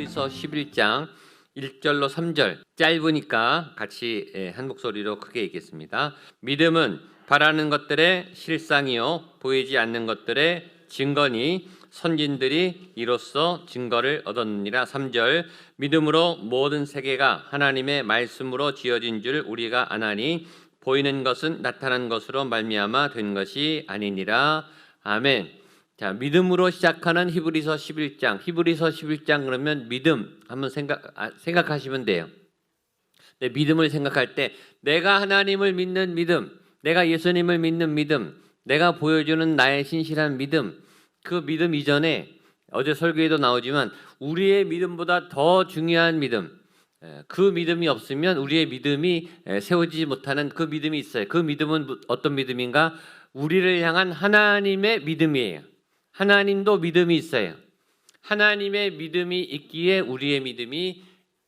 히브리서 11장 1절로 3절 짧으니까 같이 예, 한 목소리로 크게 읽겠습니다. 믿음은 바라는 것들의 실상이요 보이지 않는 것들의 증거니 선진들이 이로써 증거를 얻었느니라 3절 믿음으로 모든 세계가 하나님의 말씀으로 지어진 줄 우리가 아나니 보이는 것은 나타난 것으로 말미암아 된 것이 아니니라 아멘. 자, 믿음으로 시작하는 히브리서 11장. 히브리서 11장 그러면 믿음 한번 생각 아, 생각하시면 돼요. 네, 믿음을 생각할 때 내가 하나님을 믿는 믿음, 내가 예수님을 믿는 믿음, 내가 보여주는 나의 신실한 믿음, 그 믿음 이전에 어제 설교에도 나오지만 우리의 믿음보다 더 중요한 믿음, 에, 그 믿음이 없으면 우리의 믿음이 에, 세워지지 못하는 그 믿음이 있어요. 그 믿음은 무- 어떤 믿음인가? 우리를 향한 하나님의 믿음이에요. 하나님도 믿음이 있어요. 하나님의 믿음이 있기에 우리의 믿음이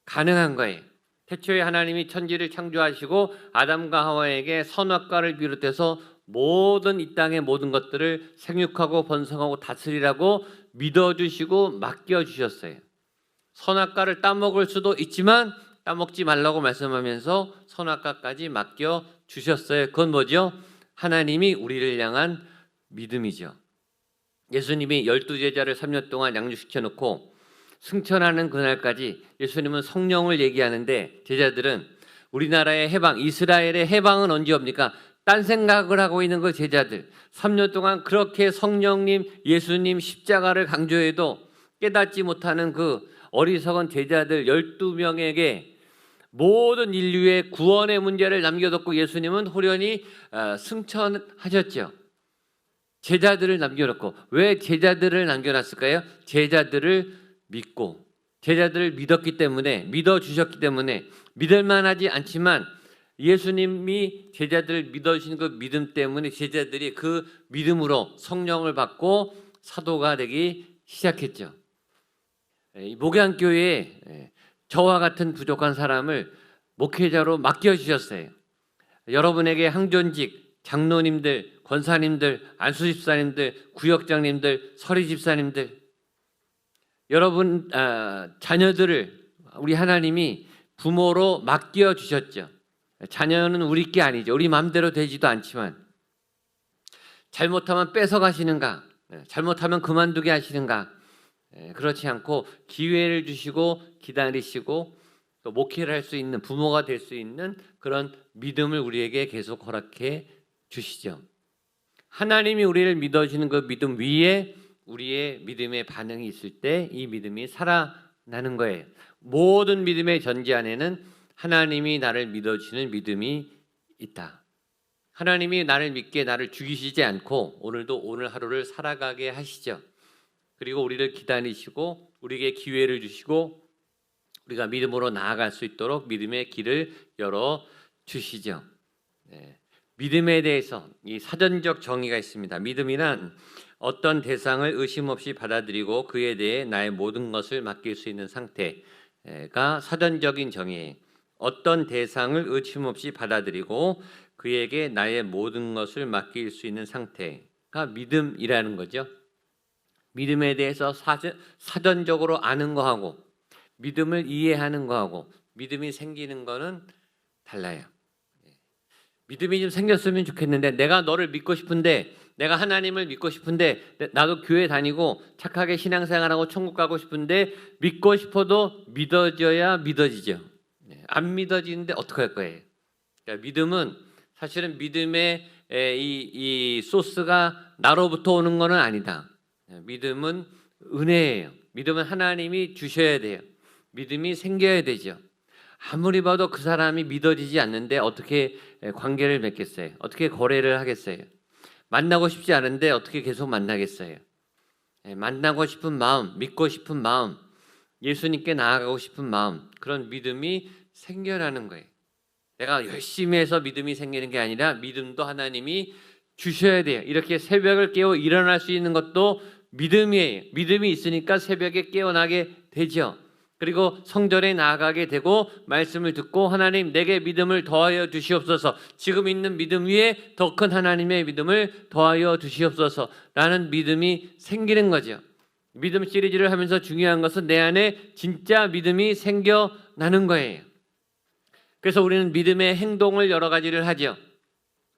가능한 거예요. 태초에 하나님이 천지를 창조하시고 아담과 하와에게 선악과를 비롯해서 모든 이 땅의 모든 것들을 생육하고 번성하고 다스리라고 믿어주시고 맡겨주셨어요. 선악과를 따먹을 수도 있지만 따먹지 말라고 말씀하면서 선악과까지 맡겨 주셨어요. 그건 뭐죠? 하나님이 우리를 향한 믿음이죠. 예수님이 열두 제자를 3년 동안 양육시켜 놓고 승천하는 그날까지 예수님은 성령을 얘기하는데 제자들은 우리나라의 해방, 이스라엘의 해방은 언제 옵니까? 딴 생각을 하고 있는 그 제자들. 3년 동안 그렇게 성령님, 예수님 십자가를 강조해도 깨닫지 못하는 그 어리석은 제자들 12명에게 모든 인류의 구원의 문제를 남겨뒀고 예수님은 호련히 어, 승천하셨죠. 제자들을 남겨놓고 왜 제자들을 남겨놨을까요? 제자들을 믿고 제자들을 믿었기 때문에 믿어 주셨기 때문에 믿을만하지 않지만 예수님이 제자들을 믿어 주신 그 믿음 때문에 제자들이 그 믿음으로 성령을 받고 사도가 되기 시작했죠. 예, 이 목양교회에 예, 저와 같은 부족한 사람을 목회자로 맡겨 주셨어요. 여러분에게 항존직 장로님들, 권사님들, 안수 집사님들, 구역장님들, 서리 집사님들 여러분 아, 자녀들을 우리 하나님이 부모로 맡겨 주셨죠. 자녀는 우리 게 아니죠. 우리 마음대로 되지도 않지만 잘못하면 뺏어 가시는가? 네, 잘못하면 그만두게 하시는가? 예, 그렇지 않고 기회를 주시고 기다리시고 또 목회를 할 수 있는 부모가 될 수 있는 그런 믿음을 우리에게 계속 허락해 주시죠. 하나님이 우리를 믿어주는 그 믿음 위에 우리의 믿음의 반응이 있을 때 이 믿음이 살아나는 거예요. 모든 믿음의 전제 안에는 하나님이 나를 믿어주시는 믿음이 있다. 하나님이 나를 믿게 나를 죽이시지 않고 오늘도 오늘 하루를 살아가게 하시죠. 그리고 우리를 기다리시고 우리에게 기회를 주시고 우리가 믿음으로 나아갈 수 있도록 믿음의 길을 열어 주시죠. 네. 믿음에 대해서 이 사전적 정의가 있습니다. 믿음이란 어떤 대상을 의심 없이 받아들이고 그에 대해 나의 모든 것을 맡길 수 있는 상태가 사전적인 정의예요. 어떤 대상을 의심 없이 받아들이고 그에게 나의 모든 것을 맡길 수 있는 상태가 믿음이라는 거죠. 믿음에 대해서 사전, 사전적으로 아는 거하고 믿음을 이해하는 거하고 믿음이 생기는 거는 달라요. 믿음이 좀 생겼으면 좋겠는데 내가 너를 믿고 싶은데 내가 하나님을 믿고 싶은데 나도 교회 다니고 착하게 신앙생활하고 천국 가고 싶은데 믿고 싶어도 믿어져야 믿어지죠. 네, 안 믿어지는데 어떡할 거예요? 그러니까 믿음은 사실은 믿음의 에, 이, 이 소스가 나로부터 오는 거는 아니다. 네, 믿음은 은혜예요. 믿음은 하나님이 주셔야 돼요. 믿음이 생겨야 되죠. 아무리 봐도 그 사람이 믿어지지 않는데 어떻게 관계를 맺겠어요? 어떻게 거래를 하겠어요? 만나고 싶지 않은데 어떻게 계속 만나겠어요? 예, 만나고 싶은 마음, 믿고 싶은 마음, 예수님께 나아가고 싶은 마음, 그런 믿음이 생겨나는 거예요. 내가 열심히 해서 믿음이 생기는 게 아니라 믿음도 하나님이 주셔야 돼요. 이렇게 새벽을 깨워 일어날 수 있는 것도 믿음이에요. 믿음이 있으니까 새벽에 깨어나게 되죠. 그리고 성전에 나아가게 되고 말씀을 듣고 하나님 내게 믿음을 더하여 주시옵소서. 지금 있는 믿음 위에 더 큰 하나님의 믿음을 더하여 주시옵소서라는 믿음이 생기는 거죠. 믿음 시리즈를 하면서 중요한 것은 내 안에 진짜 믿음이 생겨나는 거예요. 그래서 우리는 믿음의 행동을 여러 가지를 하죠.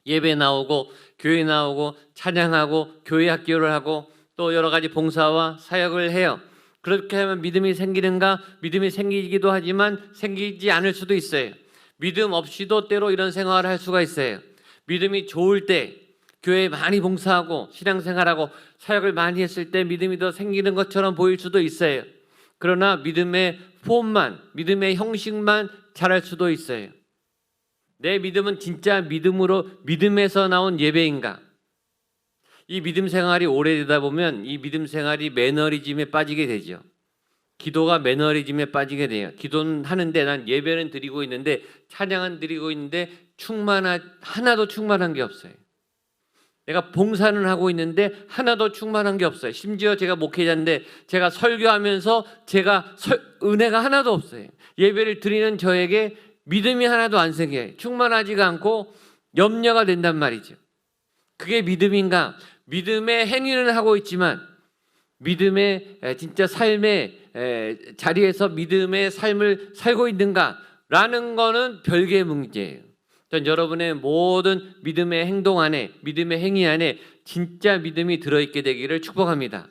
예배 나오고 교회 나오고 찬양하고 교회 학교를 하고 또 여러 가지 봉사와 사역을 해요. 그렇게 하면 믿음이 생기는가? 믿음이 생기기도 하지만 생기지 않을 수도 있어요. 믿음 없이도 때로 이런 생활을 할 수가 있어요. 믿음이 좋을 때 교회에 많이 봉사하고 신앙생활하고 사역을 많이 했을 때 믿음이 더 생기는 것처럼 보일 수도 있어요. 그러나 믿음의 폼만, 믿음의 형식만 잘할 수도 있어요. 내 믿음은 진짜 믿음으로 믿음에서 나온 예배인가? 이 믿음 생활이 오래되다 보면 이 믿음 생활이 매너리즘에 빠지게 되죠. 기도가 매너리즘에 빠지게 돼요. 기도는 하는데 난 예배는 드리고 있는데 찬양은 드리고 있는데 충만한 하나도 충만한 게 없어요. 내가 봉사는 하고 있는데 하나도 충만한 게 없어요. 심지어 제가 목회자인데 제가 설교하면서 제가 설- 은혜가 하나도 없어요. 예배를 드리는 저에게 믿음이 하나도 안 생겨요. 충만하지가 않고 염려가 된단 말이죠. 그게 믿음인가? 믿음의 행위는 하고 있지만 믿음의 에, 진짜 삶의 에, 자리에서 믿음의 삶을 살고 있는가라는 거는 별개의 문제예요. 전 여러분의 모든 믿음의 행동 안에 믿음의 행위 안에 진짜 믿음이 들어있게 되기를 축복합니다.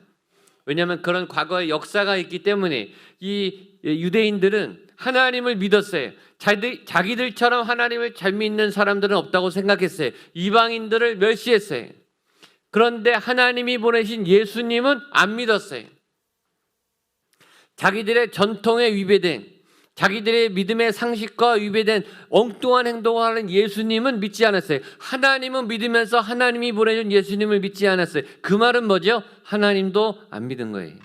왜냐하면 그런 과거의 역사가 있기 때문에 이 유대인들은 하나님을 믿었어요. 자기들, 자기들처럼 하나님을 잘 믿는 사람들은 없다고 생각했어요. 이방인들을 멸시했어요. 그런데 하나님이 보내신 예수님은 안 믿었어요. 자기들의 전통에 위배된 자기들의 믿음의 상식과 위배된 엉뚱한 행동을 하는 예수님은 믿지 않았어요. 하나님은 믿으면서 하나님이 보내준 예수님을 믿지 않았어요. 그 말은 뭐죠? 하나님도 안 믿은 거예요.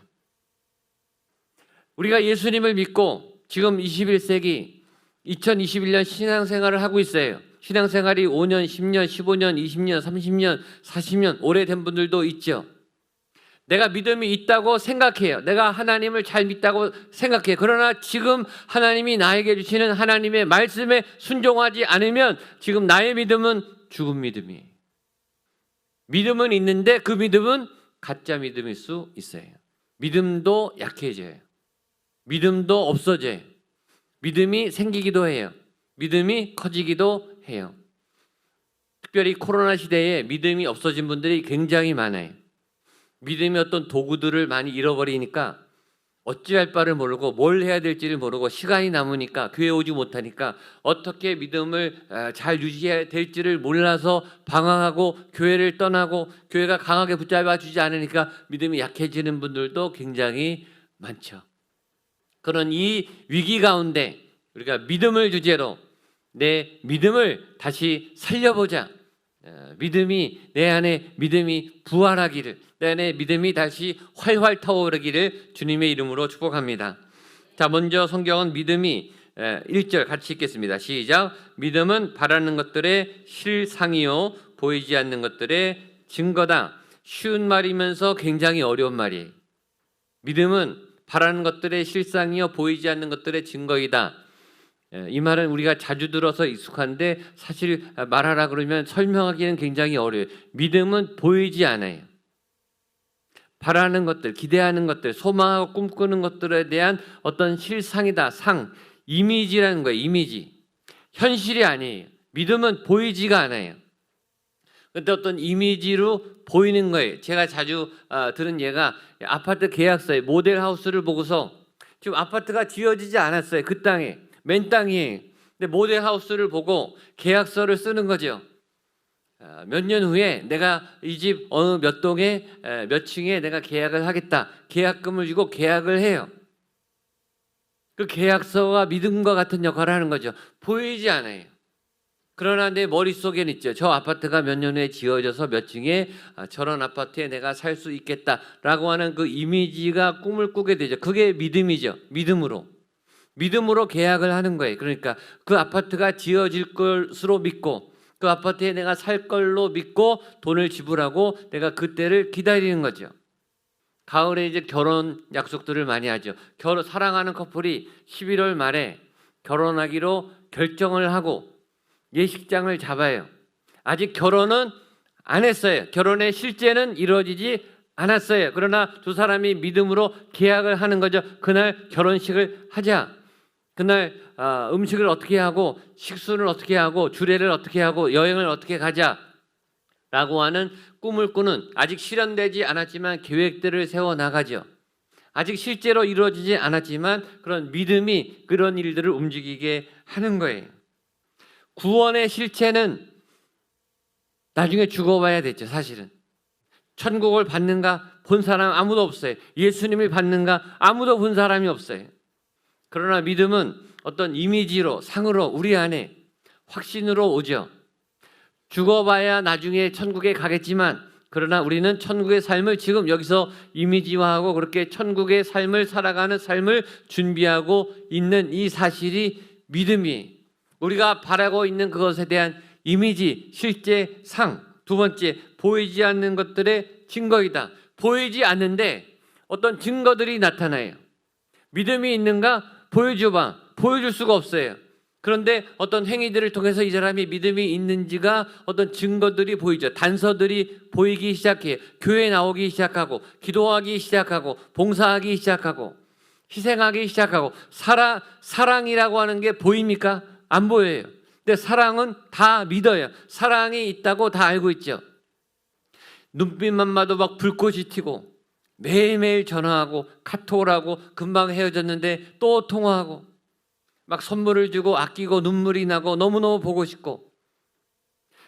우리가 예수님을 믿고 지금 21세기 2021년 신앙생활을 하고 있어요. 신앙생활이 5년, 10년, 15년, 20년, 30년, 40년 오래된 분들도 있죠. 내가 믿음이 있다고 생각해요. 내가 하나님을 잘 믿다고 생각해요. 그러나 지금 하나님이 나에게 주시는 하나님의 말씀에 순종하지 않으면 지금 나의 믿음은 죽은 믿음이에요. 믿음은 있는데 그 믿음은 가짜 믿음일 수 있어요. 믿음도 약해져요. 믿음도 없어져요. 믿음이 생기기도 해요. 믿음이 커지기도 해요. 특별히 코로나 시대에 믿음이 없어진 분들이 굉장히 많아요. 믿음의 어떤 도구들을 많이 잃어버리니까 어찌할 바를 모르고 뭘 해야 될지를 모르고 시간이 남으니까 교회 오지 못하니까 어떻게 믿음을 아, 잘 유지해야 될지를 몰라서 방황하고 교회를 떠나고 교회가 강하게 붙잡아 주지 않으니까 믿음이 약해지는 분들도 굉장히 많죠. 그런 이 위기 가운데 우리가 믿음을 주제로 내 믿음을 다시 살려보자. 어, 믿음이 내 안에 믿음이 부활하기를 내 안에 믿음이 다시 활활 타오르기를 주님의 이름으로 축복합니다. 자, 먼저 성경은 믿음이 1절 같이 읽겠습니다. 시작. 믿음은 바라는 것들의 실상이요 보이지 않는 것들의 증거다. 쉬운 말이면서 굉장히 어려운 말이에요. 믿음은 바라는 것들의 실상이요 보이지 않는 것들의 증거이다. 예, 이 말은 우리가 자주 들어서 익숙한데 사실 말하라 그러면 설명하기는 굉장히 어려워요. 믿음은 보이지 않아요. 바라는 것들, 기대하는 것들, 소망하고 꿈꾸는 것들에 대한 어떤 실상이다. 상, 이미지라는 거예요. 이미지. 현실이 아니에요. 믿음은 보이지가 않아요. 근데 어떤 이미지로 보이는 거예요. 제가 자주 아, 들은 예가 아파트 계약서에 모델 하우스를 보고서 지금 아파트가 지어지지 않았어요. 그 땅에 맨 땅이에요. 근데 모델 하우스를 보고 계약서를 쓰는 거죠. 아, 몇년 후에 내가 이 집 어느 몇 동에 에, 몇 층에 내가 계약을 하겠다. 계약금을 주고 계약을 해요. 그 계약서가 믿음과 같은 역할을 하는 거죠. 보이지 않아요. 그러나 내 머릿속에는 있죠. 저 아파트가 몇 년 후에 지어져서 몇 층에 아, 저런 아파트에 내가 살 수 있겠다라고 하는 그 이미지가 꿈을 꾸게 되죠. 그게 믿음이죠. 믿음으로. 믿음으로 계약을 하는 거예요. 그러니까 그 아파트가 지어질 것으로 믿고 그 아파트에 내가 살 걸로 믿고 돈을 지불하고 내가 그때를 기다리는 거죠. 가을에 이제 결혼 약속들을 많이 하죠. 결혼 사랑하는 커플이 11월 말에 결혼하기로 결정을 하고 예식장을 잡아요. 아직 결혼은 안 했어요. 결혼의 실제는 이루어지지 않았어요. 그러나 두 사람이 믿음으로 계약을 하는 거죠. 그날 결혼식을 하자. 그날 아, 음식을 어떻게 하고 식수를 어떻게 하고 주례를 어떻게 하고 여행을 어떻게 가자라고 하는 꿈을 꾸는 아직 실현되지 않았지만 계획들을 세워 나가죠. 아직 실제로 이루어지지 않았지만 그런 믿음이 그런 일들을 움직이게 하는 거예요. 구원의 실체는 나중에 죽어봐야 됐죠, 사실은. 천국을 받는가 본 사람 아무도 없어요. 예수님을 받는가 아무도 본 사람이 없어요. 그러나 믿음은 어떤 이미지로 상으로 우리 안에 확신으로 오죠. 죽어봐야 나중에 천국에 가겠지만 그러나 우리는 천국의 삶을 지금 여기서 이미지화하고 그렇게 천국의 삶을 살아가는 삶을 준비하고 있는 이 사실이 믿음이 우리가 바라고 있는 그것에 대한 이미지, 실제 상. 두 번째, 보이지 않는 것들의 증거이다. 보이지 않는데 어떤 증거들이 나타나요. 믿음이 있는가? 보여줘봐. 보여줄 수가 없어요. 그런데 어떤 행위들을 통해서 이 사람이 믿음이 있는지가 어떤 증거들이 보이죠. 단서들이 보이기 시작해요. 교회 나오기 시작하고, 기도하기 시작하고, 봉사하기 시작하고, 희생하기 시작하고, 사랑, 사랑이라고 하는 게 보입니까? 안 보여요. 근데 사랑은 다 믿어요. 사랑이 있다고 다 알고 있죠. 눈빛만 봐도 막 불꽃이 튀고, 매일매일 전화하고, 카톡을 하고, 금방 헤어졌는데 또 통화하고, 막 선물을 주고 아끼고 눈물이 나고 너무너무 보고 싶고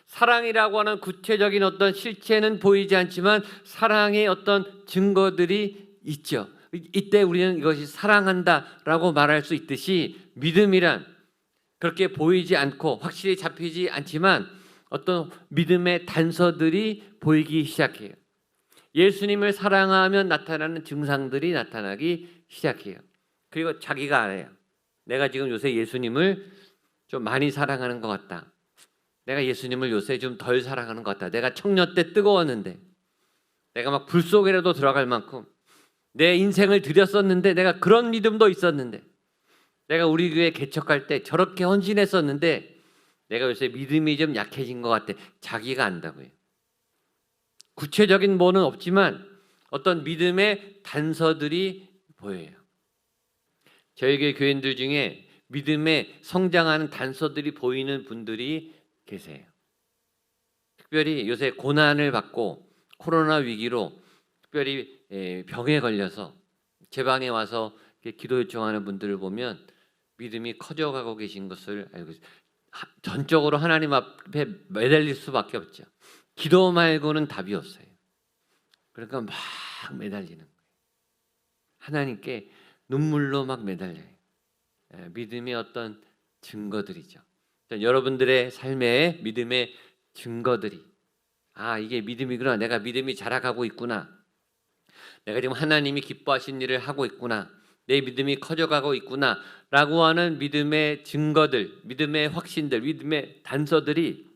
사랑이라고 하는 구체적인 어떤 실체는 보이지 않지만 사랑의 어떤 증거들이 있죠. 이때 우리는 이것이 사랑한다라고 말할 수 있듯이 믿음이란 그렇게 보이지 않고 확실히 잡히지 않지만 어떤 믿음의 단서들이 보이기 시작해요. 예수님을 사랑하면 나타나는 증상들이 나타나기 시작해요. 그리고 자기가 알아요. 내가 지금 요새 예수님을 좀 많이 사랑하는 것 같다. 내가 예수님을 요새 좀 덜 사랑하는 것 같다. 내가 청년 때 뜨거웠는데, 내가 막 불 속에라도 들어갈 만큼 내 인생을 들였었는데, 내가 그런 믿음도 있었는데, 내가 우리 교회 개척할 때 저렇게 헌신했었는데, 내가 요새 믿음이 좀 약해진 것 같아. 자기가 안다고요. 구체적인 뭐는 없지만 어떤 믿음의 단서들이 보여요. 저에게 교인들 중에 믿음에 성장하는 단서들이 보이는 분들이 계세요. 특별히 요새 고난을 받고 코로나 위기로 특별히 에, 병에 걸려서 제 방에 와서 기도 요청하는 분들을 보면 믿음이 커져가고 계신 것을 알고 있어요. 하- 전적으로 하나님 앞에 매달릴 수밖에 없죠. 기도 말고는 답이 없어요. 그러니까 막 매달리는 거예요. 하나님께 눈물로 막 매달려요. 예, 믿음의 어떤 증거들이죠. 자, 여러분들의 삶에 믿음의 증거들이 아 이게 믿음이구나. 내가 믿음이 자라가고 있구나. 내가 지금 하나님이 기뻐하신 일을 하고 있구나. 내 믿음이 커져가고 있구나라고 하는 믿음의 증거들, 믿음의 확신들, 믿음의 단서들이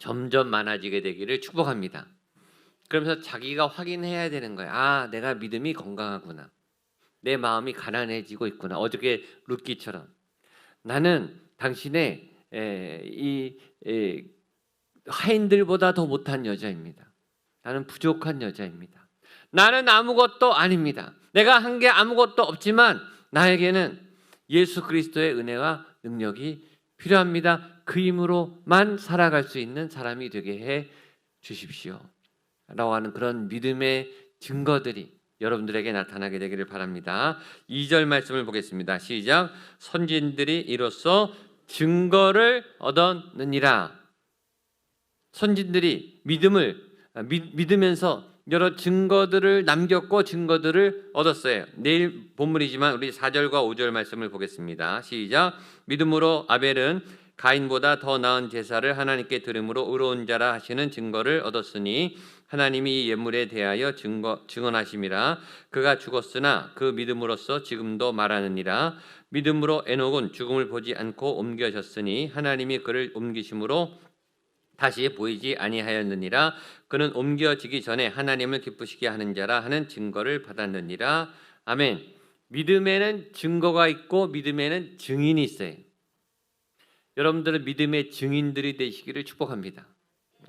점점 많아지게 되기를 축복합니다. 그러면서 자기가 확인해야 되는 거예요. 아, 내가 믿음이 건강하구나. 내 마음이 가난해지고 있구나. 어저께 룻기처럼 나는 당신의 에, 이 에, 하인들보다 더 못한 여자입니다. 나는 부족한 여자입니다. 나는 아무것도 아닙니다. 내가 한 게 아무것도 없지만 나에게는 예수 그리스도의 은혜와 능력이 필요합니다. 그 힘으로만 살아갈 수 있는 사람이 되게 해 주십시오. 라고 하는 그런 믿음의 증거들이 여러분들에게 나타나게 되기를 바랍니다. 2절 말씀을 보겠습니다. 시작. 선진들이 이로써 증거를 얻었느니라. 선진들이 믿음을 아, 믿, 믿으면서 여러 증거들을 남겼고 증거들을 얻었어요. 내일 본문이지만 우리 4절과 5절 말씀을 보겠습니다. 시작. 믿음으로 아벨은 가인보다 더 나은 제사를 하나님께 드림으로 의로운 자라 하시는 증거를 얻었으니 하나님이 이 예물에 대하여 증거 증언하심이라. 그가 죽었으나 그 믿음으로써 지금도 말하느니라. 믿음으로 에녹은 죽음을 보지 않고 옮겨졌으니 하나님이 그를 옮기심으로 다시 보이지 아니하였느니라. 그는 옮겨지기 전에 하나님을 기쁘시게 하는 자라 하는 증거를 받았느니라. 아멘. 믿음에는 증거가 있고 믿음에는 증인이 있어요 여러분들은 믿음의 증인들이 되시기를 축복합니다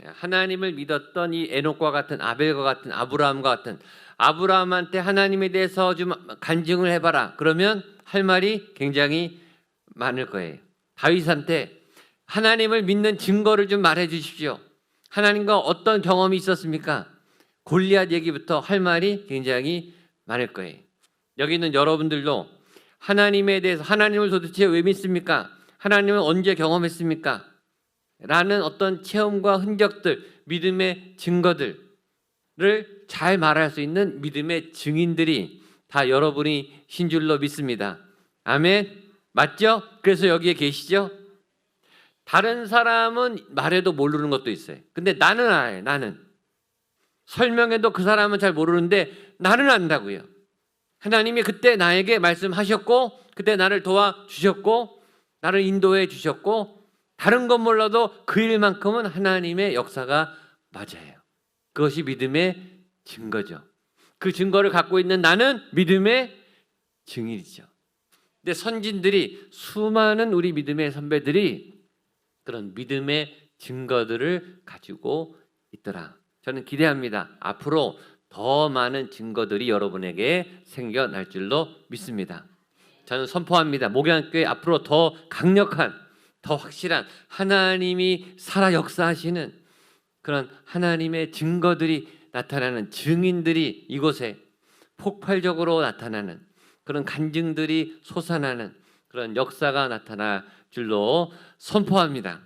하나님을 믿었던 이 에녹과 같은 아벨과 같은 아브라함과 같은 아브라함한테 하나님에 대해서 좀 간증을 해봐라. 그러면 할 말이 굉장히 많을 거예요. 다윗한테 하나님을 믿는 증거를 좀 말해 주십시오. 하나님과 어떤 경험이 있었습니까? 골리앗 얘기부터 할 말이 굉장히 많을 거예요. 여기 있는 여러분들도 하나님에 대해서 하나님을 도대체 왜 믿습니까? 하나님을 언제 경험했습니까? 라는 어떤 체험과 흔적들, 믿음의 증거들을 잘 말할 수 있는 믿음의 증인들이 다 여러분이 신 줄로 믿습니다. 아멘. 맞죠? 그래서 여기에 계시죠? 다른 사람은 말해도 모르는 것도 있어요. 근데 나는 알아요. 나는. 설명해도 그 사람은 잘 모르는데 나는 안다고요. 하나님이 그때 나에게 말씀하셨고 그때 나를 도와주셨고 나를 인도해 주셨고 다른 건 몰라도 그 일만큼은 하나님의 역사가 맞아요. 그것이 믿음의 증거죠. 그 증거를 갖고 있는 나는 믿음의 증인이죠. 근데 선진들이 수많은 우리 믿음의 선배들이 그런 믿음의 증거들을 가지고 있더라. 저는 기대합니다. 앞으로 더 많은 증거들이 여러분에게 생겨날 줄로 믿습니다. 저는 선포합니다. 목양교회 앞으로 더 강력한, 더 확실한 하나님이 살아 역사하시는 그런 하나님의 증거들이 나타나는 증인들이 이곳에 폭발적으로 나타나는 그런 간증들이 솟아나는 그런 역사가 나타날 줄로 선포합니다.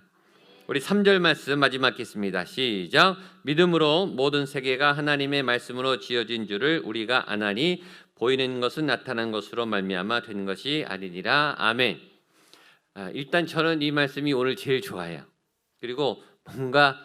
우리 3절 말씀 마지막 읽겠습니다. 시작. 믿음으로 모든 세계가 하나님의 말씀으로 지어진 줄을 우리가 아나니 보이는 것은 나타난 것으로 말미암아 되는 것이 아니니라. 아멘. 아, 일단 저는 이 말씀이 오늘 제일 좋아요. 그리고 뭔가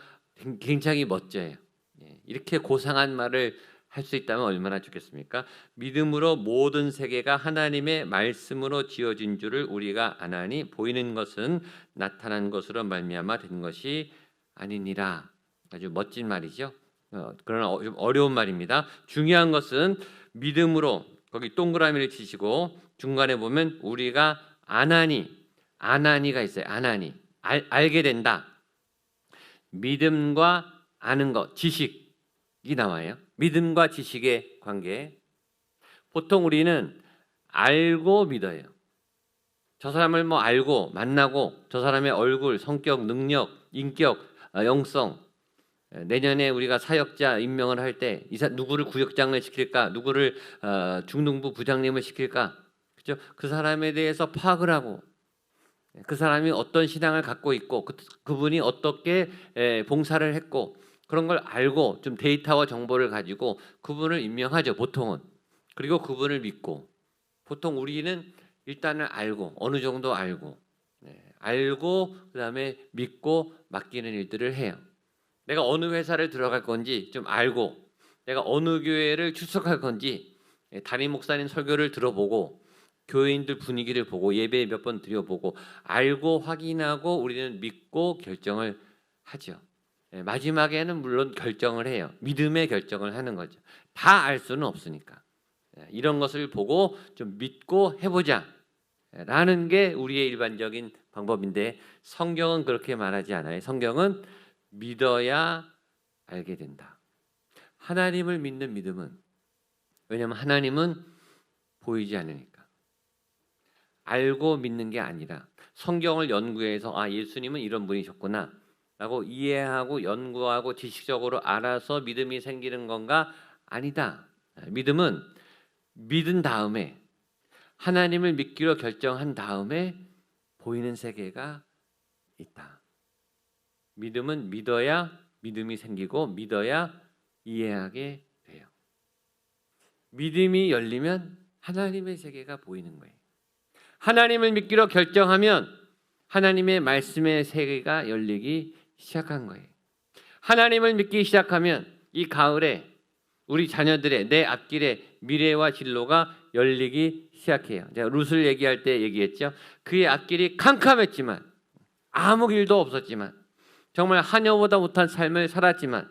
굉장히 멋져요. 예, 이렇게 고상한 말을 할 수 있다면 얼마나 좋겠습니까? 믿음으로 모든 세계가 하나님의 말씀으로 지어진 줄을 우리가 아나니 보이는 것은 나타난 것으로 말미암아 된 것이 아니니라. 아주 멋진 말이죠. 어, 그러나 어려운 말입니다. 중요한 것은 믿음으로 거기 동그라미를 치시고 중간에 보면 우리가 아나니 아나니가 있어요. 아나니 알, 알게 된다. 믿음과 아는 것, 지식이 나와요. 믿음과 지식의 관계. 보통 우리는 알고 믿어요. 저 사람을 뭐 알고 만나고 저 사람의 얼굴, 성격, 능력, 인격, 어, 영성. 내년에 우리가 사역자 임명을 할 때 누구를 구역장을 시킬까, 누구를 어, 중등부 부장님을 시킬까, 그죠? 그 사람에 대해서 파악을 하고 그 사람이 어떤 신앙을 갖고 있고 그, 그분이 어떻게 에, 봉사를 했고 그런 걸 알고 좀 데이터와 정보를 가지고 그분을 임명하죠 보통은. 그리고 그분을 믿고. 보통 우리는 일단은 알고 어느 정도 알고 네, 알고 그 다음에 믿고 맡기는 일들을 해요 내가 어느 회사를 들어갈 건지 좀 알고 내가 어느 교회를 출석할 건지 예, 담임 목사님 설교를 들어보고 교회인들 분위기를 보고 예배 몇 번 드려보고 알고 확인하고 우리는 믿고 결정을 하죠. 예, 마지막에는 물론 결정을 해요. 믿음의 결정을 하는 거죠. 다 알 수는 없으니까 예, 이런 것을 보고 좀 믿고 해보자. 예, 라는 게 우리의 일반적인 방법인데 성경은 그렇게 말하지 않아요. 성경은 믿어야 알게 된다. 하나님을 믿는 믿음은 왜냐하면 하나님은 보이지 않으니까 알고 믿는 게 아니라 성경을 연구해서 아 예수님은 이런 분이셨구나 라고 이해하고 연구하고 지식적으로 알아서 믿음이 생기는 건가 아니다. 믿음은 믿은 다음에 하나님을 믿기로 결정한 다음에 보이는 세계가 있다. 믿음은 믿어야 믿음이 생기고 믿어야 이해하게 돼요. 믿음이 열리면 하나님의 세계가 보이는 거예요. 하나님을 믿기로 결정하면 하나님의 말씀의 세계가 열리기 시작한 거예요. 하나님을 믿기 시작하면 이 가을에 우리 자녀들의 내 앞길에 미래와 진로가 열리기 시작해요. 제가 룻을 얘기할 때 얘기했죠. 그의 앞길이 캄캄했지만 아무 길도 없었지만 정말 하녀보다 못한 삶을 살았지만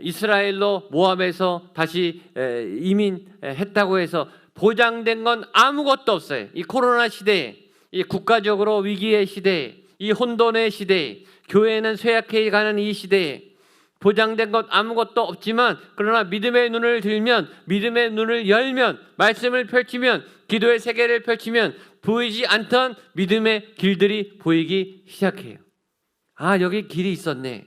이스라엘로 모압에서 다시 이민했다고 해서 보장된 건 아무것도 없어요. 이 코로나 시대에 이 국가적으로 위기의 시대에 이 혼돈의 시대에 교회는 쇠약해 가는 이 시대에 보장된 것 아무것도 없지만 그러나 믿음의 눈을 들면 믿음의 눈을 열면 말씀을 펼치면 기도의 세계를 펼치면 보이지 않던 믿음의 길들이 보이기 시작해요. 아 여기 길이 있었네.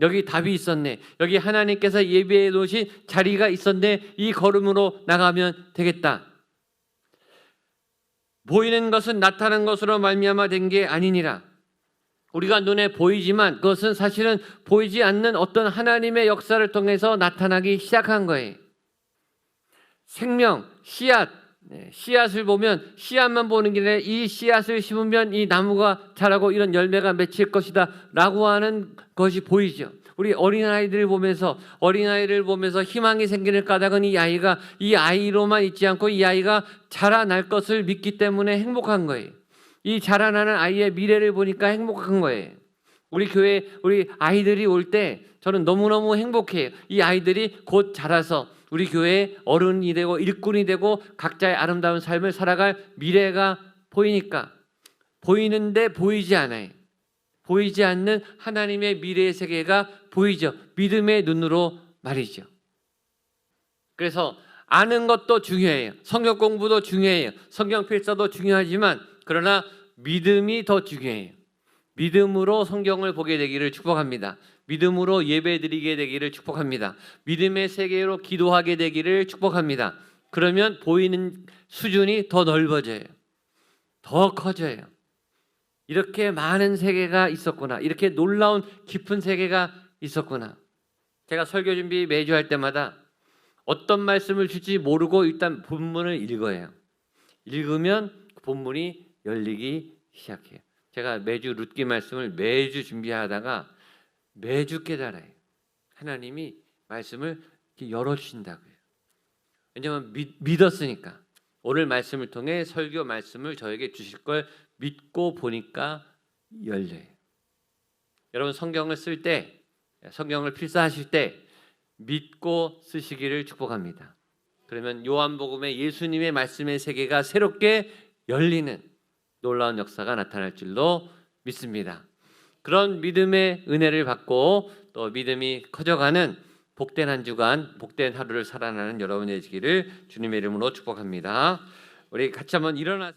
여기 답이 있었네. 여기 하나님께서 예배해 놓으신 자리가 있었네. 이 걸음으로 나가면 되겠다. 보이는 것은 나타난 것으로 말미암아 된 게 아니니라. 우리가 눈에 보이지만 그것은 사실은 보이지 않는 어떤 하나님의 역사를 통해서 나타나기 시작한 거예요. 생명, 씨앗, 네, 씨앗을 보면 씨앗만 보는 게 아니라 이 씨앗을 심으면 이 나무가 자라고 이런 열매가 맺힐 것이다 라고 하는 것이 보이죠. 우리 어린아이들을 보면서 어린아이를 보면서 희망이 생기는 까닭은 이 아이가 이 아이로만 있지 않고 이 아이가 자라날 것을 믿기 때문에 행복한 거예요. 이 자라나는 아이의 미래를 보니까 행복한 거예요. 우리 교회 우리 아이들이 올 때 저는 너무너무 행복해요. 이 아이들이 곧 자라서 우리 교회 어른이 되고 일꾼이 되고 각자의 아름다운 삶을 살아갈 미래가 보이니까 보이는데 보이지 않아요. 보이지 않는 하나님의 미래의 세계가 보이죠. 믿음의 눈으로 말이죠. 그래서 아는 것도 중요해요. 성경 공부도 중요해요. 성경 필사도 중요하지만 그러나 믿음이 더 중요해요. 믿음으로 성경을 보게 되기를 축복합니다. 믿음으로 예배드리게 되기를 축복합니다. 믿음의 세계로 기도하게 되기를 축복합니다. 그러면 보이는 수준이 더 넓어져요. 더 커져요. 이렇게 많은 세계가 있었구나. 이렇게 놀라운 깊은 세계가 있었구나. 제가 설교 준비 매주 할 때마다 어떤 말씀을 줄지 모르고 일단 본문을 읽어요. 읽으면 그 본문이 열리기 시작해요. 제가 매주 룻기 말씀을 매주 준비하다가 매주 깨달아요. 하나님이 말씀을 열어주신다고요. 왜냐하면 믿, 믿었으니까. 오늘 말씀을 통해 설교 말씀을 저에게 주실 걸 믿고 보니까 열려요. 여러분 성경을 쓸 때, 성경을 필사하실 때 믿고 쓰시기를 축복합니다. 그러면 요한복음의 예수님의 말씀의 세계가 새롭게 열리는 놀라운 역사가 나타날 줄로 믿습니다. 그런 믿음의 은혜를 받고 또 믿음이 커져가는 복된 한 주간, 복된 하루를 살아나는 여러분의 되기를 주님의 이름으로 축복합니다. 우리 같이 한번 일어나서